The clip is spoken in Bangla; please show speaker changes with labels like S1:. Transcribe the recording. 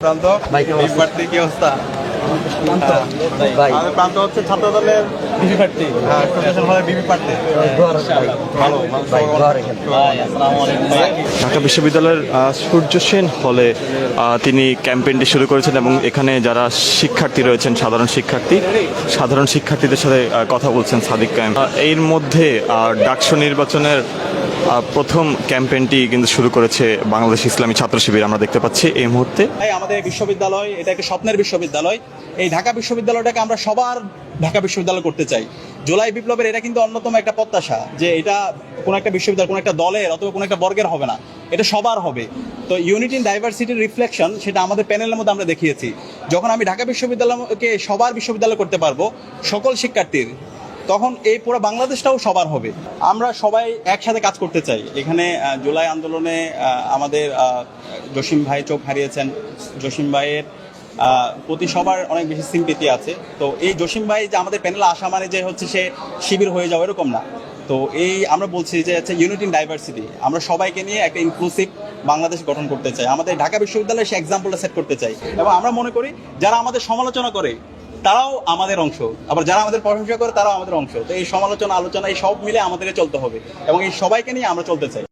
S1: প্রান্ত?
S2: ভাই, কেমন
S1: এই প্রার্থী কি অবস্থা? আমাদের প্রান্ত হচ্ছে ছাত্র দলের বিপি প্রার্থী হ্যাঁ প্রার্থী। ভালো
S3: ঢাকা বিশ্ববিদ্যালয়ের সূর্য সেন হলে তিনি ক্যাম্পেইনটি শুরু করেছেন এবং এখানে যারা শিক্ষার্থী রয়েছেন সাধারণ শিক্ষার্থী সাধারণ শিক্ষার্থীদের সাথে কথা বলছেন সাদিক কায়েম এর মধ্যে ডাকসু নির্বাচনের প্রথম ক্যাম্পেইনটি কিন্তু শুরু করেছে বাংলাদেশ ইসলামী ছাত্র শিবির। আমরা দেখতে পাচ্ছি এই মুহূর্তে।
S4: আমাদের বিশ্ববিদ্যালয়, এটা একটা স্বপ্নের বিশ্ববিদ্যালয়। এই ঢাকা বিশ্ববিদ্যালয়টাকে আমরা সবার ঢাকা বিশ্ববিদ্যালয় করতে চাই। জুলাই বিপ্লবের এটা কিন্তু অন্যতম একটা প্রত্যাশা, যে এটা কোনো একটা বিশ্ববিদ্যালয়, কোনো একটা দলের অথবা কোনো একটা বর্গের হবে না। এটা সবার হবে। তো ইউনিটি ইন ডাইভার্সিটির রিফ্লেকশন সেটা আমাদের প্যানেলের মধ্যে আমরা দেখিয়েছি। যখন আমি ঢাকা বিশ্ববিদ্যালয়কে সবার বিশ্ববিদ্যালয় করতে পারব, সকল শিক্ষার্থীর তখন এই পুরো বাংলাদেশটাও সবার হবে। আমরা সবাই একসাথে কাজ করতে চাই। এখানে জুলাই আন্দোলনে আমাদের জসিম ভাই চোখ হারিয়েছেন। জসিম ভাইয়ের প্রতি সবার অনেক বেশি সিম্পিতি আছে। তো এই জসিম ভাই যে আমাদের প্যানেলে আসা মানে যে হচ্ছে সে শিবির হয়ে যাওয়া এরকম না। তো এই আমরা বলছি যে হচ্ছে ইউনিটি ইন ডাইভার্সিটি আমরা সবাইকে নিয়ে একটা ইনক্লুসিভ বাংলাদেশ গঠন করতে চাই। আমাদের ঢাকা বিশ্ববিদ্যালয়ে সে এক্সাম্পলটা সেট করতে চাই। এবং আমরা মনে করি, যারা আমাদের সমালোচনা করে তারাও আমাদের অংশ। আবার যারা আমাদের প্রশংসা করে, তারাও আমাদের অংশ। তো এই সমালোচনা, আলোচনা, এই সব মিলে আমাদেরকে চলতে হবে। এবং এই সবাইকে নিয়ে আমরা চলতে চাই।